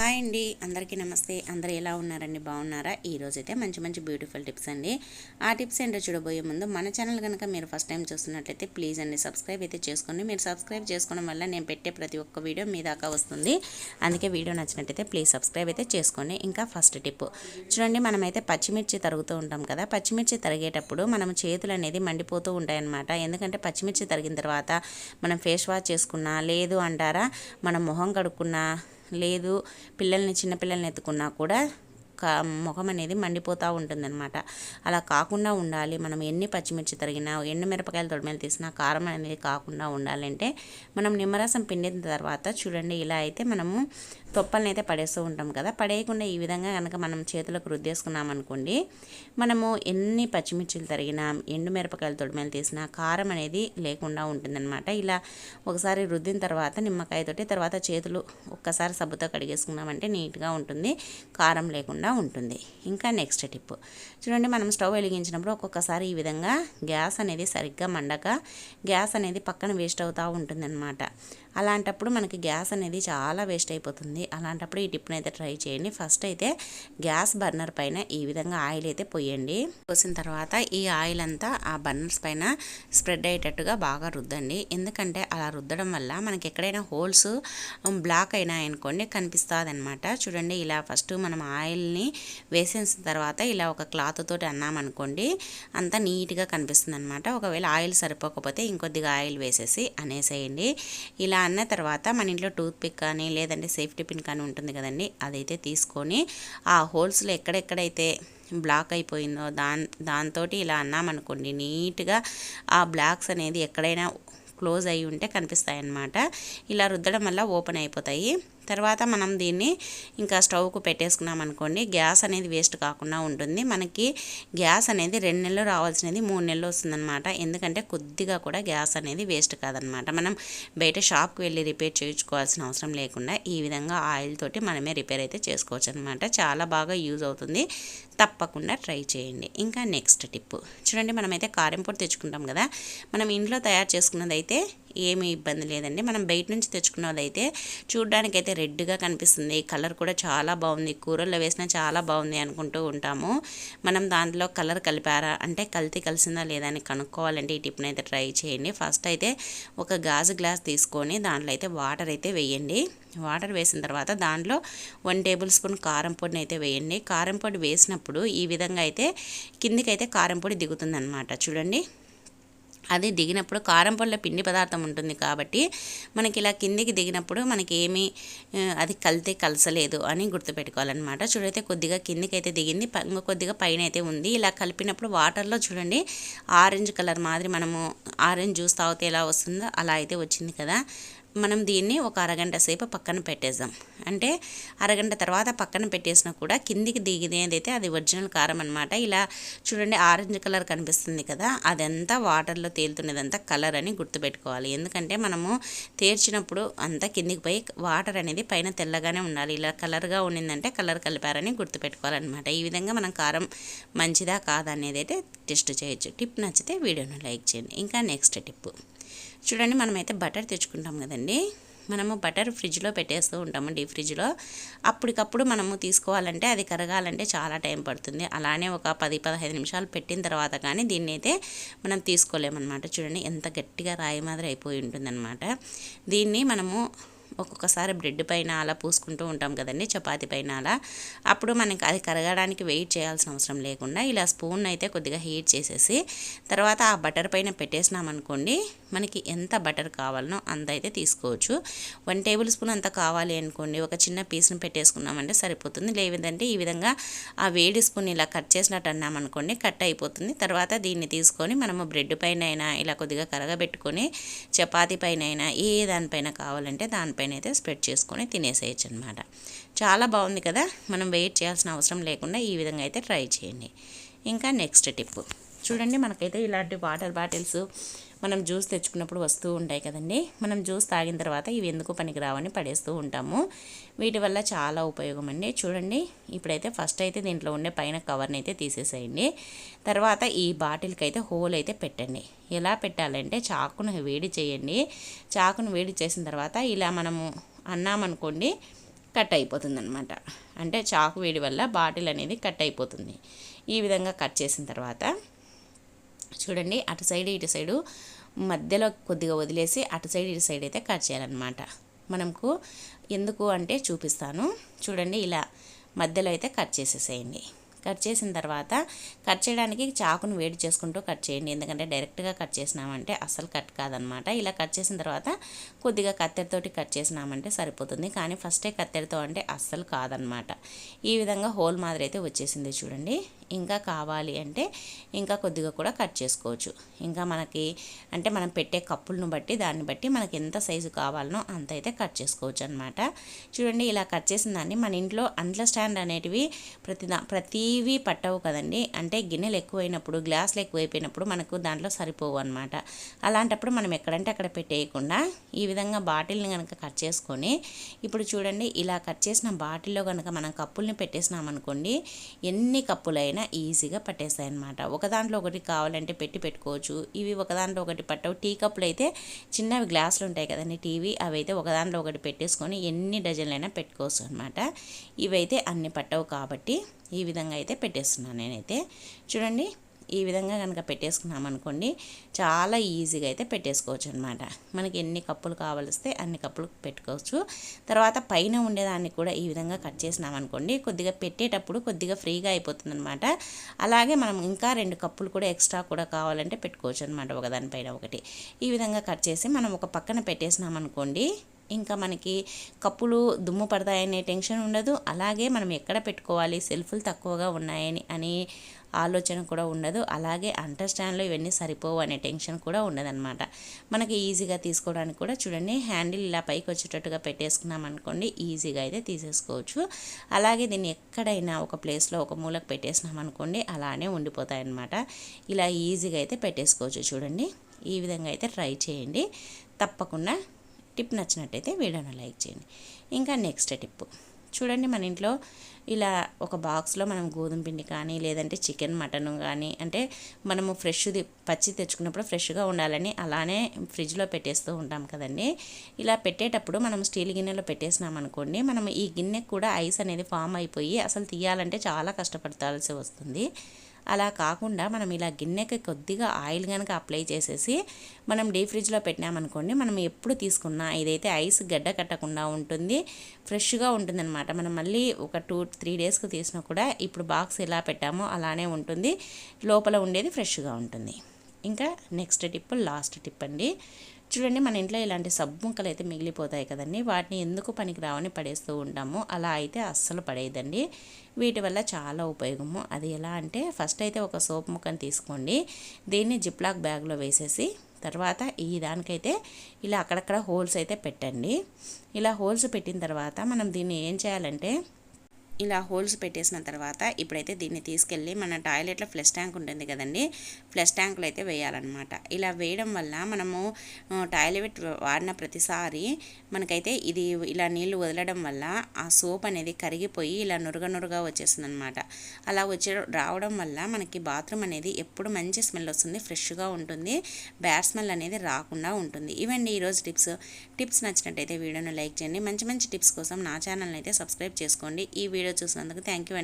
Hi అండి. అందరికీ నమస్తే. అందరు ఎలా ఉన్నారండి? బాగున్నారా? ఈరోజైతే అయితే మంచి మంచి బ్యూటిఫుల్ టిప్స్ అండి. ఆ టిప్స్ ఏంటో చూడబోయే ముందు మన ఛానల్ కనుక మీరు ఫస్ట్ టైం చూస్తున్నట్లయితే ప్లీజ్ అండి సబ్స్క్రైబ్ అయితే చేసుకోండి. మీరు సబ్స్క్రైబ్ చేసుకోవడం వల్ల నేను పెట్టే ప్రతి ఒక్క వీడియో మీ దాకా వస్తుంది. అందుకే వీడియో నచ్చినట్టయితే ప్లీజ్ సబ్స్క్రైబ్ అయితే చేసుకోండి. ఇంకా ఫస్ట్ టిప్. చూడండి మనమైతే పచ్చిమిర్చి తరుగుతూ ఉంటాం కదా. పచ్చిమిర్చి తరిగేటప్పుడు మనం చేతులు అనేది మండిపోతూ ఉంటాయన్నమాట. ఎందుకంటే పచ్చిమిర్చి తరిగిన తర్వాత మనం ఫేస్ వాష్ చేసుకున్నా లేదు అంటారా మనం మొహం కడుక్కున్నా లేదు పిల్లల్ని చిన్నపిల్లల్ని ఎత్తుకున్నా కూడా ముఖం అనేది మండిపోతూ ఉంటుందన్నమాట. అలా కాకుండా ఉండాలి. మనం ఎన్ని పచ్చిమిర్చి తరిగినా ఎన్ని మిరపకాయలు తొడిమేలు తీసినా కారం అనేది కాకుండా ఉండాలంటే మనం నిమ్మరసం పిండిన తర్వాత చూడండి ఇలా అయితే మనము తొప్పల్ని అయితే పడేస్తూ ఉంటాం కదా. పడేయకుండా ఈ విధంగా కనుక మనం చేతులకు రుద్దేసుకున్నాం అనుకోండి మనము ఎన్ని పచ్చిమిర్చిలు తరిగినా ఎండు మిరపకాయలు తొడిమేలు తీసినా కారం అనేది లేకుండా ఉంటుందన్నమాట. ఇలా ఒకసారి రుద్దిన తర్వాత నిమ్మకాయతోటి తర్వాత చేతులు ఒక్కసారి సబ్బుతో కడిగేసుకున్నామంటే నీట్గా ఉంటుంది. కారం లేకుండా ఉంటుంది. ఇంకా నెక్స్ట్ టిప్ చూడండి మనం స్టవ్ వెలిగించినప్పుడు ఒక్కొక్కసారి ఈ విధంగా గ్యాస్ అనేది సరిగ్గా మండక గ్యాస్ అనేది పక్కన వేస్ట్ అవుతూ ఉంటుందన్నమాట. అలాంటప్పుడు మనకి గ్యాస్ అనేది చాలా వేస్ట్ అయిపోతుంది. అలాంటప్పుడు ఈ టిప్ని అయితే ట్రై చేయండి. ఫస్ట్ అయితే గ్యాస్ బర్నర్ పైన ఈ విధంగా ఆయిల్ అయితే పోయండి. పోసిన తర్వాత ఈ ఆయిల్ అంతా ఆ బర్నర్స్ పైన స్ప్రెడ్ అయ్యేటట్టుగా బాగా రుద్దండి. ఎందుకంటే అలా రుద్దడం వల్ల మనకి ఎక్కడైనా హోల్స్ బ్లాక్ అయినాయనుకోండి కనిపిస్తుంది అనమాట చూడండి ఇలా ఫస్ట్ మనం ఆయిల్ని వేసిన తర్వాత ఇలా ఒక క్లాత్ తోటి అన్నామనుకోండి అంతా నీట్గా కనిపిస్తుంది అనమాట ఒకవేళ ఆయిల్ సరిపోకపోతే ఇంకొద్దిగా ఆయిల్ వేసేసి అనేసేయండి. ఇలా అన్న తర్వాత మన ఇంట్లో టూత్ పిక్ కానీ లేదంటే సేఫ్టీ పిన్ కానీ ఉంటుంది కదండి అదైతే తీసుకొని ఆ హోల్స్లో ఎక్కడెక్కడైతే బ్లాక్ అయిపోయిందో దాని దాంతో ఇలా అన్నామనుకోండి నీట్గా ఆ బ్లాక్స్ అనేది ఎక్కడైనా క్లోజ్ అయి ఉంటే కనిపిస్తాయి అన్నమాట ఇలా రుద్దడం వల్ల ఓపెన్ అయిపోతాయి. తర్వాత మనం దీన్ని ఇంకా స్టవ్కు పెట్టేసుకున్నాం అనుకోండి గ్యాస్ అనేది వేస్ట్ కాకుండా ఉంటుంది. మనకి గ్యాస్ అనేది రెండు నెలలు రావాల్సినది మూడు నెలలు వస్తుందన్నమాట. ఎందుకంటే కొద్దిగా కూడా గ్యాస్ అనేది వేస్ట్ కాదనమాట మనం బయట షాప్కి వెళ్ళి రిపేర్ చేయించుకోవాల్సిన అవసరం లేకుండా ఈ విధంగా ఆయిల్ తోటి మనమే రిపేర్ అయితే చేసుకోవచ్చు అనమాట చాలా బాగా యూజ్ అవుతుంది. తప్పకుండా ట్రై చేయండి. ఇంకా నెక్స్ట్ టిప్ చూడండి మనమైతే కారం పొడి తెచ్చుకుంటాం కదా మనం ఇంట్లో తయారు చేసుకున్నదైతే ఏమీ ఇబ్బంది లేదండి. మనం బయట నుంచి తెచ్చుకున్న అయితే చూడ్డానికైతే రెడ్గా కనిపిస్తుంది. కలర్ కూడా చాలా బాగుంది. కూరల్లో వేసినా చాలా బాగుంది అనుకుంటూ ఉంటాము. మనం దాంట్లో కలర్ కలిపారా? అంటే కల్తీ కలిసిందా లేదా అని కనుక్కోవాలంటే ఈ టిప్ని అయితే ట్రై చేయండి. ఫస్ట్ అయితే ఒక గాజు గ్లాస్ తీసుకొని దాంట్లో అయితే వాటర్ అయితే వేయండి. వాటర్ వేసిన తర్వాత దాంట్లో వన్ టేబుల్ స్పూన్ కారం పొడిని అయితే వేయండి. కారం పొడి వేసినప్పుడు ఈ విధంగా అయితే కిందికైతే కారం పొడి దిగుతుందన్నమాట. చూడండి. అది దిగినప్పుడు కారం పొడిలో పిండి పదార్థం ఉంటుంది కాబట్టి మనకి ఇలా కిందికి దిగినప్పుడు మనకి ఏమీ అది కలితే కలసలేదు అని గుర్తుపెట్టుకోవాలన్నమాట. చూడైతే కొద్దిగా కిందికి అయితే దిగింది ఇంకా కొద్దిగా పైన అయితే ఉంది. ఇలా కలిపినప్పుడు వాటర్లో చూడండి ఆరెంజ్ కలర్ మాదిరి మనము ఆరెంజ్ జ్యూస్ తాగితే ఎలా వస్తుందో అలా అయితే వచ్చింది కదా. మనం దీన్ని ఒక అరగంట సేపు పక్కన పెట్టేద్దాం. అంటే అరగంట తర్వాత పక్కన పెట్టేసినా కూడా కిందికి దిగినది అయితే అది ఒరిజినల్ కారం అనమాట ఇలా చూడండి ఆరెంజ్ కలర్ కనిపిస్తుంది కదా అదంతా వాటర్లో తేలుతున్నదంతా కలర్ అని గుర్తుపెట్టుకోవాలి. ఎందుకంటే మనము తేర్చినప్పుడు అంతా కిందికి పోయి వాటర్ అనేది పైన తెల్లగానే ఉండాలి. ఇలా కలర్గా ఉండిందంటే కలర్ కలిపారని గుర్తుపెట్టుకోవాలన్నమాట. ఈ విధంగా మనం కారం మంచిదా కాదా అనేది అయితే టెస్ట్ చేయొచ్చు. టిప్ నచ్చితే వీడియోను లైక్ చేయండి. ఇంకా నెక్స్ట్ టిప్ చూడండి మనమైతే బటర్ తెచ్చుకుంటాం కదండి. మనము బటర్ ఫ్రిడ్జ్లో పెట్టేస్తూ ఉంటాము డీప్ ఫ్రిడ్జ్లో. అప్పటికప్పుడు మనము తీసుకోవాలంటే అది కరగాలంటే చాలా టైం పడుతుంది. అలానే ఒక పది పదహైదు నిమిషాలు పెట్టిన తర్వాత కానీ దీన్ని అయితే మనం తీసుకోలేమన్నమాట. చూడండి ఎంత గట్టిగా రాయి మాదిరి అయిపోయి ఉంటుందన్నమాట. దీన్ని మనము ఒక్కొక్కసారి బ్రెడ్ పైన అలా పూసుకుంటూ ఉంటాం కదండి చపాతి పైన అలా. అప్పుడు మనకి అది కరగడానికి వెయిట్ చేయాల్సిన అవసరం లేకుండా ఇలా స్పూన్ అయితే కొద్దిగా హీట్ చేసేసి తర్వాత ఆ బటర్ పైన పెట్టేసినామనుకోండి మనకి ఎంత బటర్ కావాలనో అంత అయితే తీసుకోవచ్చు. వన్ టేబుల్ స్పూన్ అంత కావాలి అనుకోండి ఒక చిన్న పీస్ని పెట్టేసుకున్నామంటే సరిపోతుంది. లేదంటే ఈ విధంగా ఆ వేడి స్పూన్ ఇలా కట్ చేసినట్టు అన్నామనుకోండి కట్ అయిపోతుంది. తర్వాత దీన్ని తీసుకొని మనము బ్రెడ్ పైన అయినా ఇలా కొద్దిగా కరగబెట్టుకొని చపాతీ పైన అయినా ఏ దానిపైన కావాలంటే దానిపైన పైన అయితే స్ప్రెడ్ చేసుకొని తినేసేయచ్చు అనమాట చాలా బాగుంది కదా? మనం వెయిట్ చేయాల్సిన అవసరం లేకుండా ఈ విధంగా అయితే ట్రై చేయండి. ఇంకా నెక్స్ట్ టిప్. చూడండి మనకైతే ఇలాంటి వాటర్ బాటిల్స్ మనం జ్యూస్ తెచ్చుకున్నప్పుడు వస్తూ ఉంటాయి కదండి. మనం జ్యూస్ తాగిన తర్వాత ఇవి ఎందుకు పనికిరావని పడేస్తూ ఉంటాము. వీటి వల్ల చాలా ఉపయోగం అండి. చూడండి ఇప్పుడైతే ఫస్ట్ అయితే దీంట్లో ఉండే పైన కవర్ని అయితే తీసేసేయండి. తర్వాత ఈ బాటిల్కి అయితే హోల్ అయితే పెట్టండి. ఎలా పెట్టాలంటే చాకును వేడి చేయండి. చాకును వేడి చేసిన తర్వాత ఇలా మనము అన్నామనుకోండి కట్ అయిపోతుంది అనమాట అంటే చాకు వేడి వల్ల బాటిల్ అనేది కట్ అయిపోతుంది. ఈ విధంగా కట్ చేసిన తర్వాత చూడండి అటు సైడ్ ఇటు సైడు మధ్యలో కొద్దిగా వదిలేసి అటు సైడ్ ఇటు సైడ్ అయితే కట్ చేయాలన్నమాట. మనకు ఎందుకు అంటే చూపిస్తాను. చూడండి ఇలా మధ్యలో అయితే కట్ చేసేసేయండి. కట్ చేసిన తర్వాత కట్ చేయడానికి చాకును వేడి చేసుకుంటూ కట్ చేయండి. ఎందుకంటే డైరెక్ట్గా కట్ చేసినామంటే అసలు కట్ కాదనమాట ఇలా కట్ చేసిన తర్వాత కొద్దిగా కత్తెరతోటి కట్ చేసినామంటే సరిపోతుంది. కానీ ఫస్టే కత్తెరతో అంటే అస్సలు కాదనమాట ఈ విధంగా హోల్ మాదిరి అయితే వచ్చేసింది చూడండి. ఇంకా కావాలి అంటే ఇంకా కొద్దిగా కూడా కట్ చేసుకోవచ్చు. ఇంకా మనకి అంటే మనం పెట్టే కప్పులను బట్టి దాన్ని బట్టి మనకి ఎంత సైజు కావాలనో అంత అయితే కట్ చేసుకోవచ్చు అనమాట చూడండి ఇలా కట్ చేసిన దాన్ని మన ఇంట్లో అంట్ల స్టాండ్ అనేటివి ప్రతి ప్రతివి పట్టవు కదండి. అంటే గిన్నెలు ఎక్కువైనప్పుడు గ్లాసులు ఎక్కువైపోయినప్పుడు మనకు దాంట్లో సరిపోవు అనమాట అలాంటప్పుడు మనం ఎక్కడంటే అక్కడ పెట్టేయకుండా ఈ విధంగా బాటిల్ని కనుక కట్ చేసుకొని ఇప్పుడు చూడండి ఇలా కట్ చేసిన బాటిల్లో కనుక మనం కప్పుల్ని పెట్టేసినామనుకోండి ఎన్ని కప్పులైనా అయినా ఈజీగా పట్టేస్తాయి అనమాట ఒకదాంట్లో ఒకటి కావాలంటే పెట్టి పెట్టుకోవచ్చు. ఇవి ఒకదాంట్లో ఒకటి పట్టవు. టీ కప్పులు అయితే చిన్నవి గ్లాసులు ఉంటాయి కదండి టీవీ. అవి అయితే ఒకదాంట్లో ఒకటి పెట్టేసుకొని ఎన్ని డజన్లైనా పెట్టుకోవచ్చు అనమాట ఇవైతే అన్ని పట్టవు కాబట్టి ఈ విధంగా అయితే పెట్టేస్తున్నాను నేనైతే. చూడండి ఈ విధంగా కనుక పెట్టేసుకున్నాం అనుకోండి చాలా ఈజీగా అయితే పెట్టేసుకోవచ్చు అనమాట మనకి ఎన్ని కప్పులు కావలిస్తే అన్ని కప్పులు పెట్టుకోవచ్చు. తర్వాత పైన ఉండేదాన్ని కూడా ఈ విధంగా కట్ చేసినాం అనుకోండి కొద్దిగా పెట్టేటప్పుడు కొద్దిగా ఫ్రీగా అయిపోతుంది అనమాట అలాగే మనం ఇంకా రెండు కప్పులు కూడా ఎక్స్ట్రా కూడా కావాలంటే పెట్టుకోవచ్చు అనమాట ఒకదానిపైన ఒకటి. ఈ విధంగా కట్ చేసి మనం ఒక పక్కన పెట్టేసినాం అనుకోండి ఇంకా మనకి కప్పులు దుమ్ము పడతాయనే టెన్షన్ ఉండదు. అలాగే మనం ఎక్కడ పెట్టుకోవాలి సెల్ఫ్లు తక్కువగా ఉన్నాయని అని ఆలోచన కూడా ఉండదు. అలాగే అండర్స్టాండ్లో ఇవన్నీ సరిపోవు అనే టెన్షన్ కూడా ఉండదన్నమాట. మనకి ఈజీగా తీసుకోవడానికి కూడా చూడండి హ్యాండిల్ ఇలా పైకి వచ్చేటట్టుగా పెట్టేసుకున్నాం అనుకోండి ఈజీగా అయితే తీసేసుకోవచ్చు. అలాగే దీన్ని ఎక్కడైనా ఒక ప్లేస్లో ఒక మూలకు పెట్టేసినాం అనుకోండి అలానే ఉండిపోతాయన్నమాట. ఇలా ఈజీగా అయితే పెట్టేసుకోవచ్చు చూడండి. ఈ విధంగా అయితే ట్రై చేయండి. తప్పకుండా టిప్ నచ్చినట్టయితే వీడియోను లైక్ చేయండి. ఇంకా నెక్స్ట్ టిప్ చూడండి మన ఇంట్లో ఇలా ఒక బాక్స్లో మనం గోధుమ పిండి కానీ లేదంటే చికెన్ మటన్ కానీ అంటే మనము ఫ్రెష్ది పచ్చి తెచ్చుకున్నప్పుడు ఫ్రెష్గా ఉండాలని అలానే ఫ్రిడ్జ్లో పెట్టేస్తూ ఉంటాం కదండి. ఇలా పెట్టేటప్పుడు మనం స్టీల్ గిన్నెలో పెట్టేసినాం అనుకోండి మనం ఈ గిన్నె కూడా ఐస్ అనేది ఫామ్ అయిపోయి అసలు తీయాలంటే చాలా కష్టపడతాల్సి వస్తుంది. అలా కాకుండా మనం ఇలా గిన్నెకి కొద్దిగా ఆయిల్ కనుక అప్లై చేసేసి మనం డీప్ ఫ్రిడ్జ్లో పెట్టినామనుకోండి మనం ఎప్పుడు తీసుకున్నా ఇదైతే ఐస్ గడ్డ కట్టకుండా ఉంటుంది ఫ్రెష్గా ఉంటుందన్నమాట. మనం మళ్ళీ ఒక టూ త్రీ డేస్కి తీసినా కూడా ఇప్పుడు బాక్స్ ఎలా పెట్టామో అలానే ఉంటుంది లోపల ఉండేది ఫ్రెష్గా ఉంటుంది. ఇంకా నెక్స్ట్ టిప్ లాస్ట్ టిప్ అండి. చూడండి మన ఇంట్లో ఇలాంటి సబ్బు ముక్కలు అయితే మిగిలిపోతాయి కదండి. వాటిని ఎందుకు పనికి రావని పడేస్తూ ఉంటాము. అలా అయితే అస్సలు పడేయదండి. వీటి వల్ల చాలా ఉపయోగము. అది ఎలా అంటే ఫస్ట్ అయితే ఒక సోప్ ముక్కను తీసుకోండి. దీన్ని జిప్లాక్ బ్యాగ్లో వేసేసి తర్వాత ఈ దానికైతే ఇలా అక్కడక్కడ హోల్స్ అయితే పెట్టండి. ఇలా హోల్స్ పెట్టిన తర్వాత మనం దీన్ని ఏం చేయాలంటే ఇలా హోల్స్ పెట్టేసిన తర్వాత ఇప్పుడైతే దీన్ని తీసుకెళ్ళి మన టాయిలెట్లో ఫ్లెష్ ట్యాంక్ ఉంటుంది కదండి ఫ్లెష్ ట్యాంకులు అయితే వేయాలన్నమాట. ఇలా వేయడం వల్ల మనము టాయిలెట్ వాడిన ప్రతిసారి మనకైతే ఇది ఇలా నీళ్ళు వదలడం వల్ల ఆ సోప్ అనేది కరిగిపోయి ఇలా నురుగ నురుగా వచ్చేస్తుంది అనమాట అలా వచ్చే రావడం వల్ల మనకి బాత్రూమ్ అనేది ఎప్పుడు మంచి స్మెల్ వస్తుంది ఫ్రెష్గా ఉంటుంది బ్యాడ్ స్మెల్ అనేది రాకుండా ఉంటుంది. ఇవండి ఈరోజు టిప్స్. టిప్స్ నచ్చినట్టయితే వీడియోను లైక్ చేయండి. మంచి మంచి టిప్స్ కోసం నా ఛానల్ని అయితే సబ్స్క్రైబ్ చేసుకోండి. ఈ వీడియో చూసినందుకు థ్యాంక్ యూ అండి.